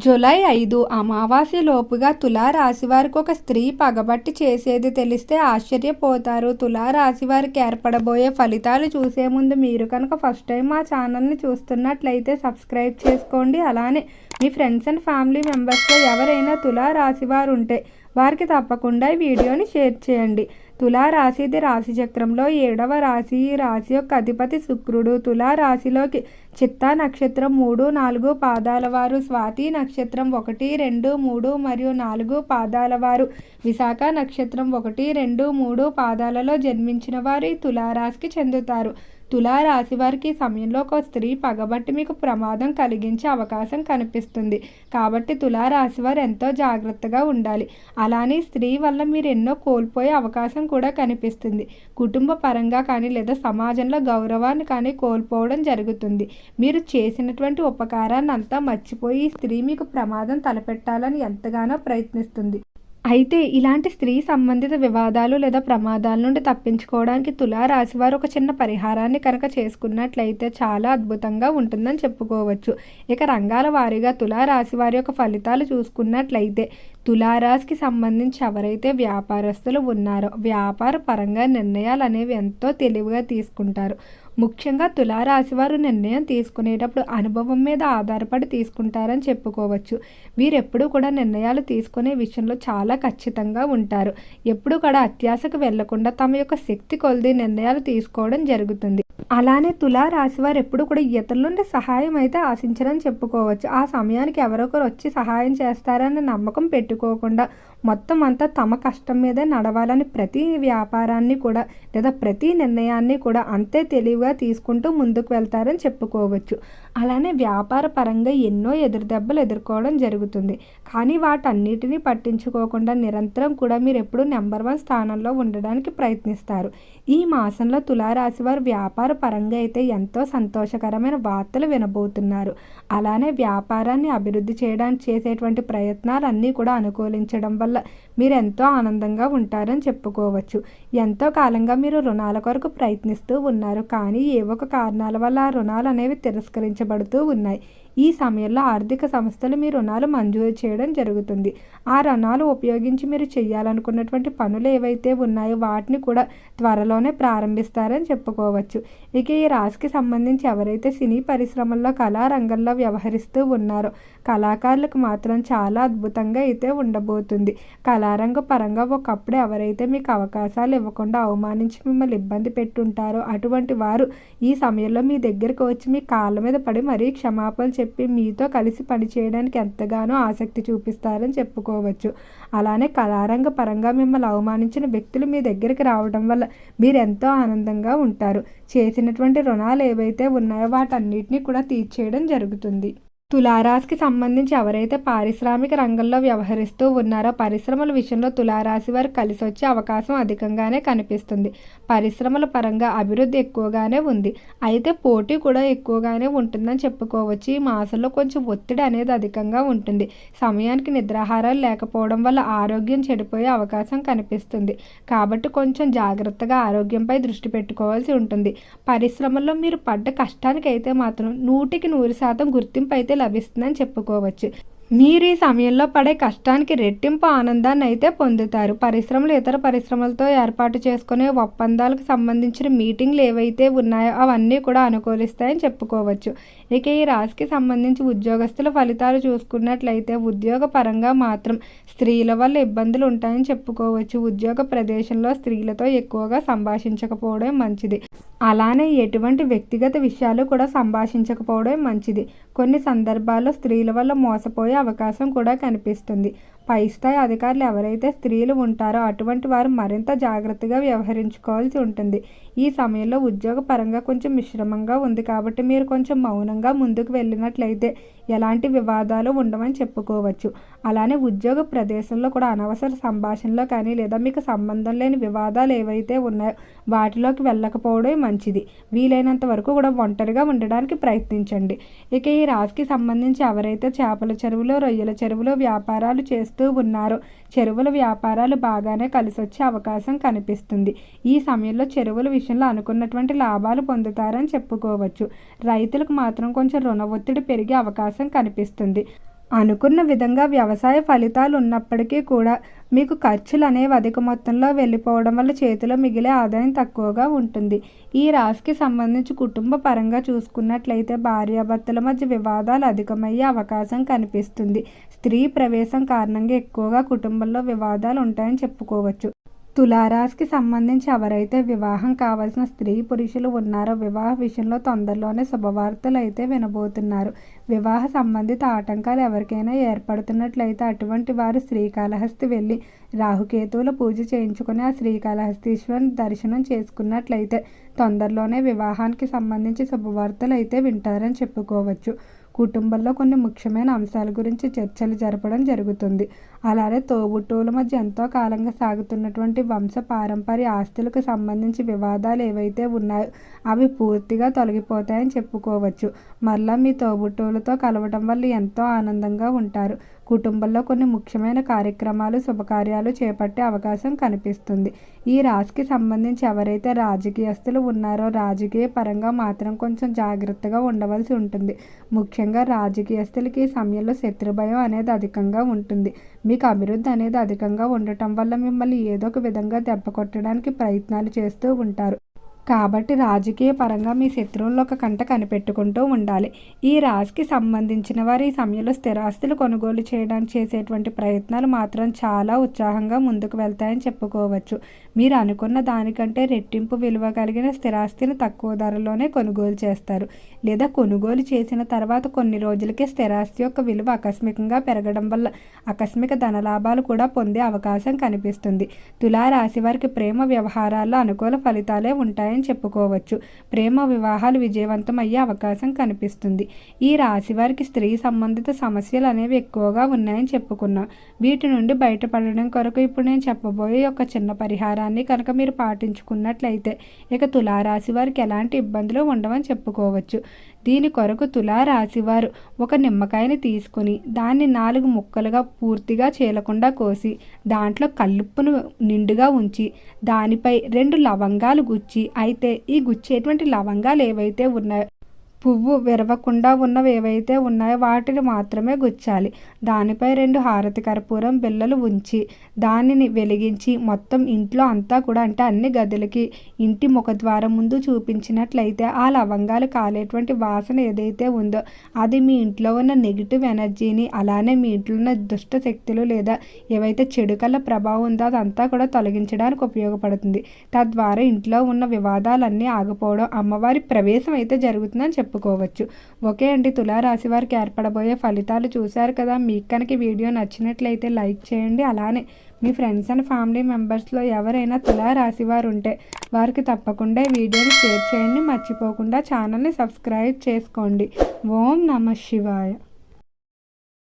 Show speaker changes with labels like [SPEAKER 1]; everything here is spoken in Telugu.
[SPEAKER 1] జూలై ఐదు అమావాస్య లోపుగా తులారాశి వారికి ఒక స్త్రీ పగబట్టి చేసేది తెలిస్తే ఆశ్చర్యపోతారు. తులారాశి వారికి ఏర్పడబోయే ఫలితాలు చూసే ముందు మీరు కనుక ఫస్ట్ టైం మా ఛానల్ని చూస్తున్నట్లయితే సబ్స్క్రైబ్ చేసుకోండి. అలానే మీ ఫ్రెండ్స్ అండ్ ఫ్యామిలీ మెంబర్స్లో ఎవరైనా తులారాశి వారు ఉంటే వారికి తప్పకుండా ఈ వీడియోని షేర్ చేయండి. తులారాశిది రాశి చక్రంలో ఏడవ రాశి ఈ రాశి యొక్క అధిపతి శుక్రుడు. తులారాశిలోకి చిత్తా నక్షత్రం మూడు నాలుగు పాదాల వారు. స్వాతి నక్షత్రం ఒకటి రెండు మూడు మరియు నాలుగు పాదాల వారు. విశాఖ నక్షత్రం ఒకటి రెండు మూడు పాదాలలో జన్మించిన వారు ఈ తులారాశికి చెందుతారు. తులారాశి వారికి సమయంలో ఒక స్త్రీ పగబట్టి మీకు ప్రమాదం కలిగించే అవకాశం కనిపిస్తుంది. కాబట్టి తులారాశి వారు ఎంతో జాగ్రత్తగా ఉండాలి. అలానే స్త్రీ వల్ల మీరు ఎన్నో కోల్పోయే అవకాశం కూడా కనిపిస్తుంది. కుటుంబ పరంగా కానీ లేదా సమాజంలో గౌరవాన్ని కానీ కోల్పోవడం జరుగుతుంది. మీరు చేసినటువంటి ఉపకారాన్ని అంతా మర్చిపోయి ఈ స్త్రీ మీకు ప్రమాదం తలపెట్టాలని ఎంతగానో ప్రయత్నిస్తుంది. అయితే ఇలాంటి స్త్రీ సంబంధిత వివాదాలు లేదా ప్రమాదాల నుండి తప్పించుకోవడానికి తులారాశి వారు ఒక చిన్న పరిహారాన్ని కనుక చేసుకున్నట్లయితే చాలా అద్భుతంగా ఉంటుందని చెప్పుకోవచ్చు. ఇక రంగాల వారీగా తులారాశి వారి యొక్క ఫలితాలు చూసుకున్నట్లయితే తులారాశికి సంబంధించి ఎవరైతే వ్యాపారస్తులు ఉన్నారో వ్యాపార పరంగా నిర్ణయాలు అనేవి ఎంతో తెలివిగా తీసుకుంటారు. ముఖ్యంగా తులారాశి వారు నిర్ణయం తీసుకునేటప్పుడు అనుభవం మీద ఆధారపడి తీసుకుంటారని చెప్పుకోవచ్చు. వీరెప్పుడు కూడా నిర్ణయాలు తీసుకునే విషయంలో చాలా ఖచ్చితంగా ఉంటారు. ఎప్పుడు కూడా అత్యాశకు వెళ్ళకుండా తమ యొక్క శక్తి కొలిది నిర్ణయాలు తీసుకోవడం జరుగుతుంది. అలానే తులా రాశివారు ఎప్పుడు కూడా ఇతరులుండి సహాయం అయితే ఆశించరని చెప్పుకోవచ్చు. ఆ సమయానికి ఎవరొకరు వచ్చి సహాయం చేస్తారనే నమ్మకం పెట్టుకోకుండా మొత్తం అంతా తమ కష్టం మీదే నడవాలని ప్రతి వ్యాపారాన్ని కూడా లేదా ప్రతి నిర్ణయాన్ని కూడా అంతే తెలివిగా తీసుకుంటూ ముందుకు వెళ్తారని చెప్పుకోవచ్చు. అలానే వ్యాపార పరంగా ఎన్నో ఎదురుదెబ్బలు ఎదుర్కోవడం జరుగుతుంది. కానీ వాటన్నిటినీ పట్టించుకోకుండా నిరంతరం కూడా మీరు ఎప్పుడూ నెంబర్ వన్ స్థానంలో ఉండడానికి ప్రయత్నిస్తారు. ఈ మాసంలో తులారాశి వారు వ్యాపార పరంగా అయితే ఎంతో సంతోషకరమైన వార్తలు వినబోతున్నారు. అలానే వ్యాపారాన్ని అభివృద్ధి చేయడానికి చేసేటువంటి ప్రయత్నాలన్నీ కూడా అనుకూలించడం వల్ల మీరు ఎంతో ఆనందంగా ఉంటారని చెప్పుకోవచ్చు. ఎంతో కాలంగా మీరు రుణాల కొరకు ప్రయత్నిస్తూ ఉన్నారు. కానీ ఏ ఒక కారణాల వల్ల ఆ రుణాలు అనేవి తిరస్కరించబడుతూ ఉన్నాయి. ఈ సమయంలో ఆర్థిక సంస్థలు మీ రుణాలు మంజూరు చేయడం జరుగుతుంది. ఆ రుణాలు ఉపయోగించి మీరు చేయాలనుకున్నటువంటి పనులు ఏవైతే ఉన్నాయో వాటిని కూడా త్వరలోనే ప్రారంభిస్తారని చెప్పుకోవచ్చు. ఇక ఈ రాశికి సంబంధించి ఎవరైతే సినీ పరిశ్రమల్లో కళారంగంలో వ్యవహరిస్తూ ఉన్నారో కళాకారులకు మాత్రం చాలా అద్భుతంగా అయితే ఉండబోతుంది. కళారంగ పరంగా ఒకప్పుడు ఎవరైతే మీకు అవకాశాలు ఇవ్వకుండా అవమానించి మిమ్మల్ని ఇబ్బంది పెట్టుంటారో అటువంటి వారు ఈ సమయంలో మీ దగ్గరకు వచ్చి మీ కాళ్ళ మీద పడి మరీ క్షమాపణలు చెప్పి మీతో కలిసి పనిచేయడానికి ఎంతగానో ఆసక్తి చూపిస్తారని చెప్పుకోవచ్చు. అలానే కళారంగ పరంగా మిమ్మల్ని అవమానించిన వ్యక్తులు మీ దగ్గరికి రావడం వల్ల మీరు ఎంతో ఆనందంగా ఉంటారు. చేసినటువంటి రుణాలు ఏవైతే ఉన్నాయో వాటన్నిటిని కూడా తీర్చేయడం జరుగుతుంది. తులారాశికి సంబంధించి ఎవరైతే పారిశ్రామిక రంగంలో వ్యవహరిస్తూ ఉన్నారో పరిశ్రమల విషయంలో తులారాశి వారు కలిసి వచ్చే అవకాశం అధికంగానే కనిపిస్తుంది. పరిశ్రమల పరంగా అభివృద్ధి ఎక్కువగానే ఉంది. అయితే పోటీ కూడా ఎక్కువగానే ఉంటుందని చెప్పుకోవచ్చు. ఈ మాసంలో కొంచెం ఒత్తిడి అనేది అధికంగా ఉంటుంది. సమయానికి నిద్రాహారాలు లేకపోవడం వల్ల ఆరోగ్యం చెడిపోయే అవకాశం కనిపిస్తుంది. కాబట్టి కొంచెం జాగ్రత్తగా ఆరోగ్యంపై దృష్టి పెట్టుకోవాల్సి ఉంటుంది. పరిశ్రమల్లో మీరు పడ్డ కష్టానికైతే మాత్రం నూటికి నూరు శాతం గుర్తింపు అయితే లభిస్తుందని చెప్పుకోవచ్చు. మీరు ఈ సమయంలో పడే కష్టానికి రెట్టింపు ఆనందాన్ని అయితే పొందుతారు. పరిశ్రమలు ఇతర పరిశ్రమలతో ఏర్పాటు చేసుకునే ఒప్పందాలకు సంబంధించిన మీటింగ్లు ఏవైతే ఉన్నాయో అవన్నీ కూడా అనుకూలిస్తాయని చెప్పుకోవచ్చు. ఇక ఈ రాశికి సంబంధించి ఉద్యోగస్తుల ఫలితాలు చూసుకున్నట్లయితే ఉద్యోగ పరంగా మాత్రం స్త్రీల వల్ల ఇబ్బందులు ఉంటాయని చెప్పుకోవచ్చు. ఉద్యోగ ప్రదేశంలో స్త్రీలతో ఎక్కువగా సంభాషించకపోవడం మంచిది. అలానే ఎటువంటి వ్యక్తిగత విషయాలు కూడా సంభాషించకపోవడం మంచిది. కొన్ని సందర్భాల్లో స్త్రీల వల్ల మోసపోయే అవకాశం కూడా కనిపిస్తుంది. పై స్థాయి అధికారులు ఎవరైతే స్త్రీలు ఉంటారో అటువంటి వారు మరింత జాగ్రత్తగా వ్యవహరించుకోవాల్సి ఉంటుంది. ఈ సమయంలో ఉద్యోగ పరంగా కొంచెం మిశ్రమంగా ఉంది కాబట్టి మీరు కొంచెం మౌనంగా ముందుకు వెళ్ళినట్లయితే ఎలాంటి వివాదాలు ఉండవని చెప్పుకోవచ్చు. అలానే ఉద్యోగ ప్రదేశంలో కూడా అనవసర సంభాషణలో కానీ లేదా మీకు సంబంధం లేని వివాదాలు ఏవైతే ఉన్నాయో వాటిలోకి వెళ్ళకపోవడం మంచిది. వీలైనంత వరకు కూడా ఒంటరిగా ఉండడానికి ప్రయత్నించండి. ఇక ఈ రాశికి సంబంధించి ఎవరైతే చేపల చెరువులో రొయ్యల చెరువులో వ్యాపారాలు చేస్తూ ఉన్నారు. చెరువుల వ్యాపారాలు బాగానే కలిసి వచ్చే అవకాశం కనిపిస్తుంది. ఈ సమయంలో చెరువుల విషయంలో అనుకున్నటువంటి లాభాలు పొందుతారని చెప్పుకోవచ్చు. రైతులకు మాత్రం కొంచెం రుణ ఒత్తిడి పెరిగే అవకాశం కనిపిస్తుంది. అనుకున్న విధంగా వ్యవసాయ ఫలితాలు ఉన్నప్పటికీ కూడా మీకు ఖర్చులు అనేవి అధిక మొత్తంలో వెళ్ళిపోవడం వల్ల చేతిలో మిగిలే ఆదాయం తక్కువగా ఉంటుంది. ఈ రాశికి సంబంధించి కుటుంబ పరంగా చూసుకున్నట్లయితే భార్యాభర్తల మధ్య వివాదాలు అధికమయ్యే అవకాశం కనిపిస్తుంది. స్త్రీ ప్రవేశం కారణంగా ఎక్కువగా కుటుంబంలో వివాదాలు ఉంటాయని చెప్పుకోవచ్చు. తులారాశికి సంబంధించి ఎవరైతే వివాహం కావాల్సిన స్త్రీ పురుషులు ఉన్నారో వివాహ విషయంలో తొందరలోనే శుభవార్తలు అయితే వినబోతున్నారు. వివాహ సంబంధిత ఆటంకాలు ఎవరికైనా ఏర్పడుతున్నట్లయితే అటువంటి వారు శ్రీకాళహస్తి వెళ్ళి రాహుకేతువుల పూజ చేయించుకుని ఆ శ్రీకాళహస్తీశ్వరుని దర్శనం చేసుకున్నట్లయితే తొందరలోనే వివాహానికి సంబంధించి శుభవార్తలు అయితే వింటారని చెప్పుకోవచ్చు. కుటుంబంలో కొన్ని ముఖ్యమైన అంశాల గురించి చర్చలు జరపడం జరుగుతుంది. అలానే తోబుట్టువుల మధ్య ఎంతో కాలంగా సాగుతున్నటువంటి వంశ పారంపర్య ఆస్తులకు సంబంధించి వివాదాలు ఏవైతే ఉన్నాయో అవి పూర్తిగా తొలగిపోతాయని చెప్పుకోవచ్చు. మరలా మీ తోబుట్టువులతో కలవటం వల్ల ఎంతో ఆనందంగా ఉంటారు. కుటుంబంలో కొన్ని ముఖ్యమైన కార్యక్రమాలు శుభకార్యాలు చేపట్టే అవకాశం కనిపిస్తుంది. ఈ రాశికి సంబంధించి ఎవరైతే రాజకీయస్తులు ఉన్నారో రాజకీయ పరంగా మాత్రం కొంచెం జాగ్రత్తగా ఉండవలసి ఉంటుంది. ముఖ్యంగా రాజకీయస్తులకి ఈ సమయంలో శత్రుభయం అనేది అధికంగా ఉంటుంది. మీకు అభివృద్ధి అనేది అధికంగా ఉండటం వల్ల మిమ్మల్ని ఏదో ఒక విధంగా దెబ్బ కొట్టడానికి ప్రయత్నాలు చేస్తూ ఉంటారు. కాబట్టి రాజకీయ పరంగా మీ శత్రువుల్లో ఒక కంట కనిపెట్టుకుంటూ ఉండాలి. ఈ రాశికి సంబంధించిన వారు ఈ సమయంలో స్థిరాస్తులు కొనుగోలు చేయడానికి చేసేటువంటి ప్రయత్నాలు మాత్రం చాలా ఉత్సాహంగా ముందుకు వెళ్తాయని చెప్పుకోవచ్చు. మీరు అనుకున్న దానికంటే రెట్టింపు విలువ కలిగిన స్థిరాస్తిని తక్కువ ధరలోనే కొనుగోలు చేస్తారు. లేదా కొనుగోలు చేసిన తర్వాత కొన్ని రోజులకే స్థిరాస్తి యొక్క విలువ ఆకస్మికంగా పెరగడం వల్ల ఆకస్మిక ధనలాభాలు కూడా పొందే అవకాశం కనిపిస్తుంది. తులారాశి వారికి ప్రేమ వ్యవహారాల్లో అనుకూల ఫలితాలే ఉంటాయి ఉంటాయని చెప్పుకోవచ్చు. ప్రేమ వివాహాలు విజయవంతం అయ్యే అవకాశం కనిపిస్తుంది. ఈ రాశి వారికి స్త్రీ సంబంధిత సమస్యలు అనేవి ఎక్కువగా ఉన్నాయని చెప్పుకున్నాం. వీటి నుండి బయటపడడం కొరకు ఇప్పుడు నేను చెప్పబోయే ఒక చిన్న పరిహారాన్ని కనుక మీరు పాటించుకున్నట్లయితే ఇక తులారాశి వారికి ఎలాంటి ఇబ్బందులు ఉండవని చెప్పుకోవచ్చు. దీని కొరకు తులారాశివారు ఒక నిమ్మకాయని తీసుకుని దాన్ని నాలుగు ముక్కలుగా పూర్తిగా చీలకుండా కోసి దాంట్లో కల్లుప్పును నిండుగా ఉంచి దానిపై రెండు లవంగాలు గుచ్చి అయితే ఈ గుచ్చేటువంటి లవంగాలు ఏవైతే ఉన్నాయో పువ్వు విరవకుండా ఉన్నవి ఏవైతే ఉన్నాయో వాటిని మాత్రమే గుచ్చాలి. దానిపై రెండు హారతి కర్పూరం బిళ్ళలు ఉంచి దానిని వెలిగించి మొత్తం ఇంట్లో అంతా కూడా అంటే అన్ని గదులకి ఇంటి ముఖద్వారం ముందు చూపించినట్లయితే ఆ లవంగాలు కాలేటువంటి వాసన ఏదైతే ఉందో అది మీ ఇంట్లో ఉన్న నెగిటివ్ ఎనర్జీని అలానే మీ ఇంట్లో ఉన్న దుష్ట శక్తులు లేదా ఏవైతే చెడుకల ప్రభావం ఉందో అదంతా కూడా తొలగించడానికి ఉపయోగపడుతుంది. తద్వారా ఇంట్లో ఉన్న వివాదాలన్నీ ఆగిపోవడం అమ్మవారి ప్రవేశం అయితే జరుగుతుందని చెప్పారు చెప్పుకోవచ్చు. ఓకే అండి తులారాశి వారికి ఏర్పడబోయే ఫలితాలు చూశారు కదా. మీకు కనుక వీడియో నచ్చినట్లయితే లైక్ చేయండి. అలానే మీ ఫ్రెండ్స్ అండ్ ఫ్యామిలీ మెంబర్స్లో ఎవరైనా తులారాశి వారు ఉంటే వారికి తప్పకుండా వీడియోని షేర్ చేయండి. మర్చిపోకుండా ఛానల్ని సబ్స్క్రైబ్ చేసుకోండి. ఓం నమ శివాయ.